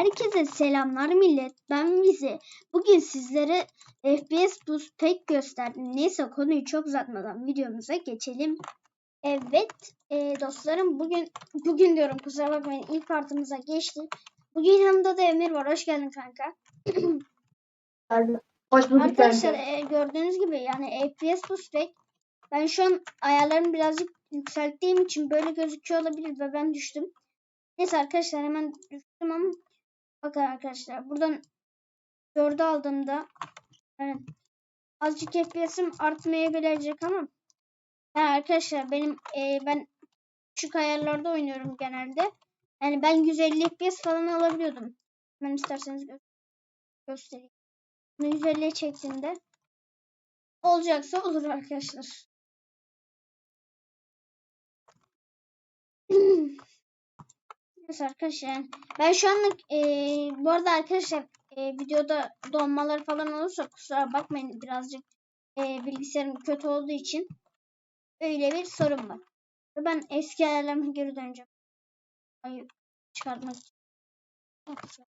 Herkese selamlar millet. Ben Vize. Bugün sizlere FPS Boost Pack gösterdim. Neyse konuyu çok uzatmadan videomuza geçelim. Evet e, dostlarım bugün bugün diyorum kusura bakmayın ilk partımıza geçtik. Bugün yanımda da Emir var. Hoş geldin kanka. Hoş bulduk Arkadaşlar e, gördüğünüz gibi yani FPS Boost Pack ben şu an ayarlarımı birazcık yükselttiğim için böyle gözüküyor olabilir ve ben düştüm. Neyse arkadaşlar hemen düştüm ama bakın arkadaşlar buradan 4'ü aldığımda evet, azıcık FPS'im artmayabilecek ama ha, arkadaşlar benim e, ben küçük ayarlarda oynuyorum genelde. Yani ben 150 FPS falan alabiliyordum. Ben isterseniz gö- göstereyim. Bunu 150'ye çektiğimde olacaksa olur arkadaşlar. Neyse arkadaşlar ben şu anlık eee, bu arada arkadaşlar eee, videoda donmalar falan olursa kusura bakmayın birazcık eee, bilgisayarım kötü olduğu için öyle bir sorun var. Ben eski ayarlarıma geri döneceğim. Ayı çıkartmak için.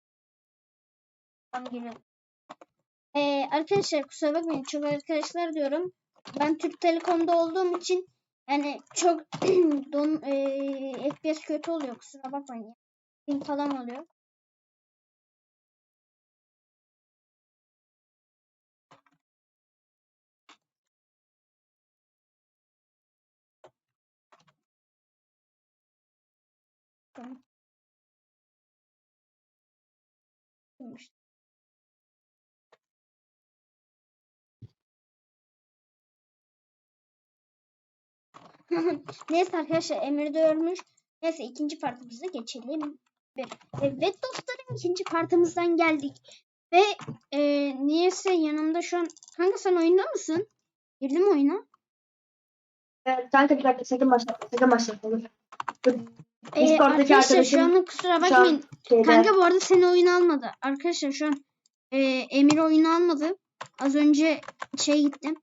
Eee, arkadaşlar kusura bakmayın çok arkadaşlar diyorum. Ben Türk Telekom'da olduğum için yani çok don eee FPS kötü oluyor kusura bakmayın. Ping falan oluyor. Tamam. Neyse arkadaşlar Emir de ölmüş. Neyse ikinci partimize geçelim. Evet dostlarım ikinci partımızdan geldik. Ve e, niyeyse yanımda şu an... Kanka sen oyunda mısın? Girdin mi oyuna? Evet, kanka bir dakika sakın başlatma. Sakın başlatma. E, Discord'daki arkadaşlar şu an kusura bakmayın. şeyde, Kanka bu arada seni oyuna almadı. Arkadaşlar şu an e, Emir oyunu almadı. Az önce şey gittim.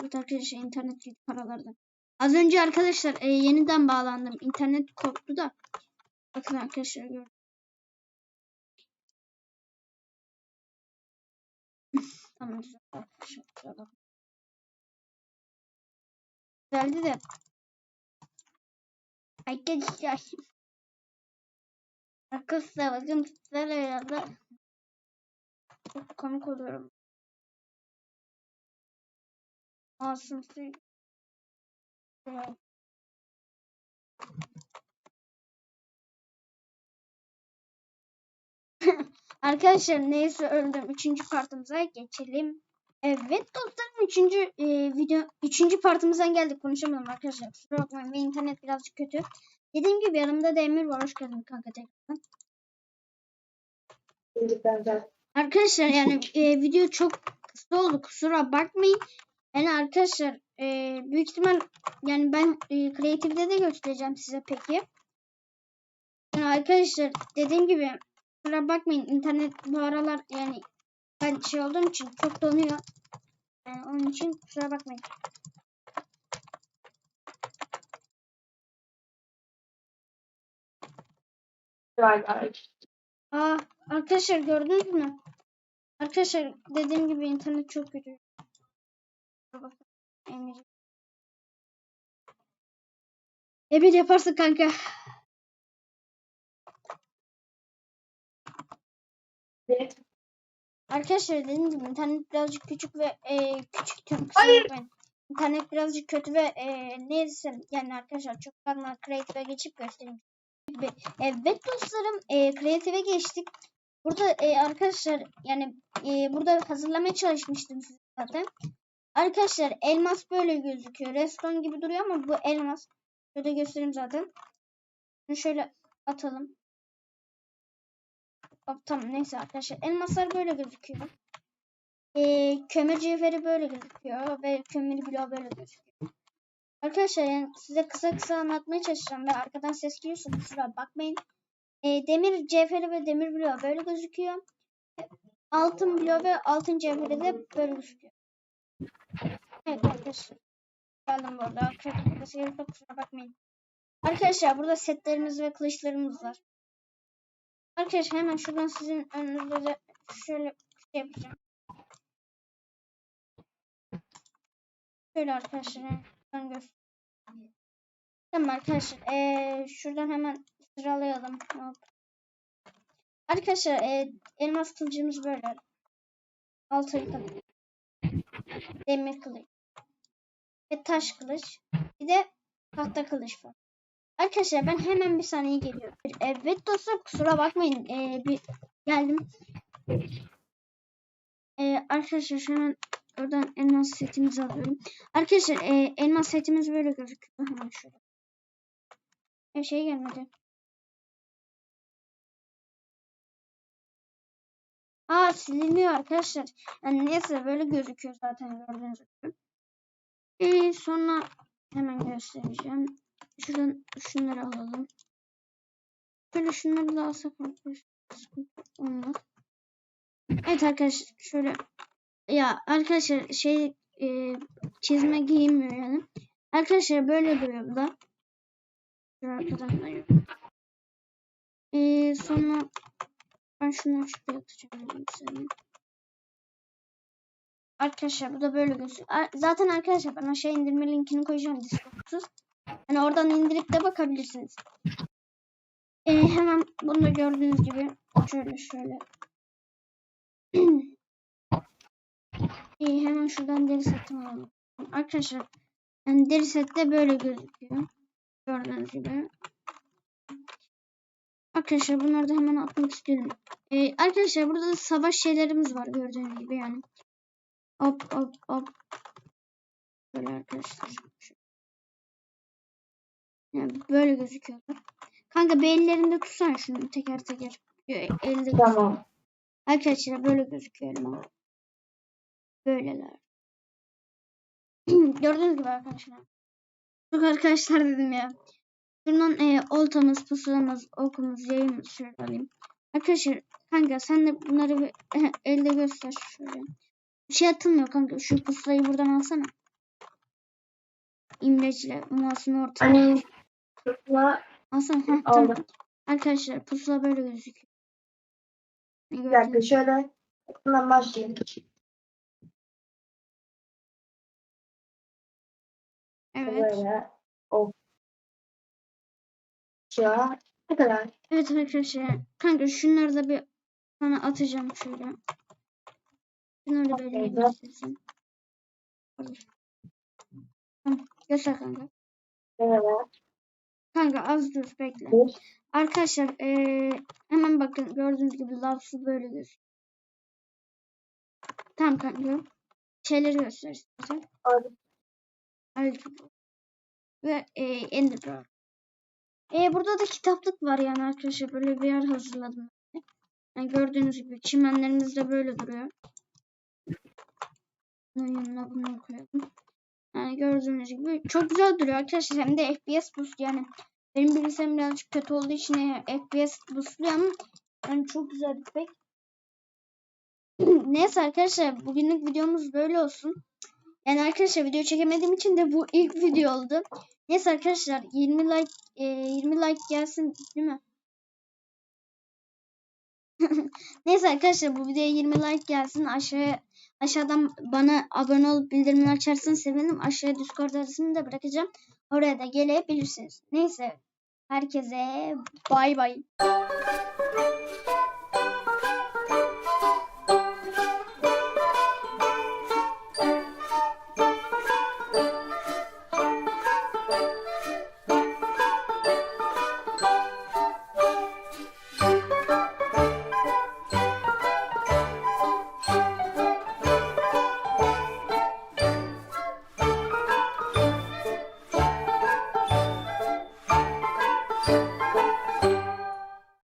Evet arkadaşlar internet paralardan. Az önce arkadaşlar e, yeniden bağlandım. İnternet koptu da. Bakın arkadaşlar gördüm. tamam güzel. Güzeldi de. Arkadaşlar. Arkadaşlar bakın sizlerle beraber çok komik oluyorum. Evet. Arkadaşlar neyse öldüm. Üçüncü partımıza geçelim. Evet dostlarım üçüncü e, video üçüncü partımızdan geldik konuşamadım arkadaşlar. Kusura bakmayın benim internet birazcık kötü. Dediğim gibi yanımda da Emir var. Hoş geldin kanka tekrardan. Arkadaşlar yani e, video çok kısa oldu kusura bakmayın. Yani arkadaşlar e, büyük ihtimal yani ben e, kreatifte de göstereceğim size peki. Yani arkadaşlar dediğim gibi kusura bakmayın internet bu aralar yani ben şey olduğum için çok donuyor. Yani onun için kusura bakmayın. Aa arkadaşlar gördünüz mü? Arkadaşlar dediğim gibi internet çok kötü. Emir. Emir yaparsın kanka. Evet. Arkadaşlar dediğim gibi internet birazcık küçük ve e, küçük kusura Hayır. İnternet birazcık kötü ve e, neyse yani arkadaşlar çok fazla kreatife geçip göstereyim. Evet dostlarım e, kreatife geçtik. Burada e, arkadaşlar yani e, burada hazırlamaya çalışmıştım size zaten. Arkadaşlar elmas böyle gözüküyor. Redstone gibi duruyor ama bu elmas. Şöyle göstereyim zaten. Bunu şöyle atalım. Hop, tamam neyse arkadaşlar. Elmaslar böyle gözüküyor. Ee, kömür cevheri böyle gözüküyor ve kömür bloğu böyle gözüküyor. Arkadaşlar yani size kısa kısa anlatmaya çalışacağım ve arkadan ses geliyorsa kusura bakmayın. Ee, demir cevheri ve demir bloğu böyle gözüküyor. Altın bloğu ve altın cevheri de böyle gözüküyor. Evet arkadaşlar. Geldim bu arada. Arkadaşlar kusura bakmayın. Arkadaşlar burada setlerimiz ve kılıçlarımız var. Arkadaşlar hemen şuradan sizin önünüze de şöyle şey yapacağım. Şöyle arkadaşlar ben göstereyim. Tamam arkadaşlar eee, şuradan hemen sıralayalım. Hop. Arkadaşlar eee, elmas kılıcımız böyle. Altın kılıç. Demir kılıç. Ve taş kılıç. Bir de tahta kılıç var. Arkadaşlar ben hemen bir saniye geliyorum. Evet dostlar kusura bakmayın. Ee, bir geldim. Ee, arkadaşlar şu an oradan elmas setimizi alıyorum. Arkadaşlar e, elmas setimiz böyle gözüküyor. Hemen şöyle. Bir şey gelmedi. Aa siliniyor arkadaşlar. Yani neyse böyle gözüküyor zaten gördüğünüz gibi. Ee, sonra hemen göstereceğim. Şuradan şunları alalım. Şöyle şunları da alsak olmaz. Evet arkadaşlar şöyle ya arkadaşlar şey e, çizme giyinmiyor yani. Arkadaşlar böyle duruyor bu da. Şöyle arkadan da yok. E, sonra ben şunu şuraya atacağım. Mesela. Arkadaşlar bu da böyle gözüküyor. Zaten arkadaşlar ben aşağı indirme linkini koyacağım Discord'suz. Hani oradan indirip de bakabilirsiniz. Ee, hemen bunu da gördüğünüz gibi şöyle şöyle. İyi hemen şuradan deri setimi alalım. Arkadaşlar yani deri sette böyle gözüküyor. Gördüğünüz gibi. Arkadaşlar bunları da hemen atmak istiyorum. Ee, arkadaşlar burada da savaş şeylerimiz var gördüğünüz gibi yani. Hop hop hop. Böyle arkadaşlar. Yani böyle gözüküyor. Kanka bir ellerinde tutsana şunu teker teker. Elde. Tamam. Arkadaşlar böyle gözüküyor elma. Böyleler. Gördüğünüz gibi arkadaşlar. Çok arkadaşlar dedim ya. Şuradan e, oltamız, pusulamız, okumuz, yayımız şöyle alayım. Arkadaşlar kanka sen de bunları bir, elde göster şöyle. Bir şey atılmıyor kanka. Şu pusulayı buradan alsana. İmleçle mouse'unu ortaya. Hani pusula Alsana. Heh, tamam. Arkadaşlar pusula böyle gözüküyor. Bir dakika şöyle. Bundan başlayayım. Evet. Böyle. O. Ya. Ne kadar? Evet arkadaşlar. Kanka şunları da bir sana atacağım şöyle. Şunları da böyle göstersin. Tamam. Göster kanka. Evet. Kanka az dur bekle. Bir. Arkadaşlar eee, hemen bakın gördüğünüz gibi lavsu böyle gözüküyor. Tamam kanka. Şeyleri göster istersen. Aldım. Ve eee Ender Pearl. Eee, burada da kitaplık var yani arkadaşlar. Böyle bir yer hazırladım. Yani gördüğünüz gibi çimenlerimiz de böyle duruyor. Bunun yanına bunu koyalım. Yani gördüğünüz gibi çok güzel duruyor arkadaşlar. Hem de FPS boost yani. Benim bilgisayarım birazcık kötü olduğu için e, FPS boostluyor ama yani çok güzel bir pek. Neyse arkadaşlar bugünlük videomuz böyle olsun. Yani arkadaşlar video çekemediğim için de bu ilk video oldu. Neyse arkadaşlar 20 like e, 20 like gelsin değil mi? Neyse arkadaşlar bu videoya 20 like gelsin. Aşağıya aşağıdan bana abone olup bildirimleri açarsanız sevinirim. Aşağıya Discord adresini de bırakacağım. Oraya da gelebilirsiniz. Neyse herkese bay bay.